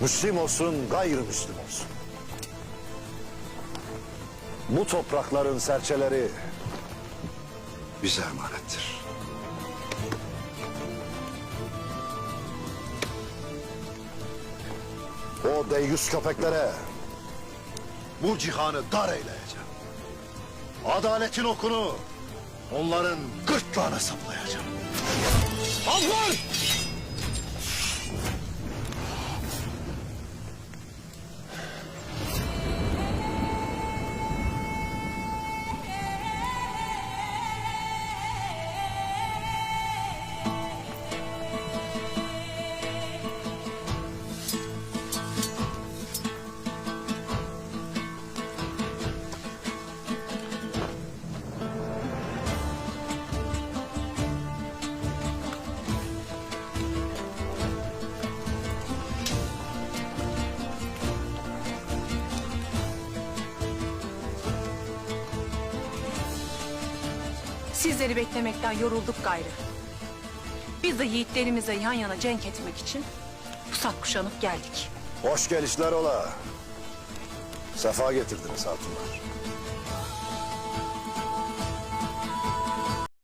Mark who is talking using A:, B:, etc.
A: Müslim olsun, gayrimüslim olsun. Bu toprakların serçeleri bize emanettir. O deyyus köpeklere bu cihanı dar eyleyeceğim. Adaletin okunu onların gırtlağına saplayacağım. Allah!
B: Sizleri beklemekten yorulduk gayrı. Biz de yiğitlerimize yan yana cenk etmek için pusat kuşanıp geldik.
A: Hoş gelişler ola. Sefa getirdiniz hatunlar.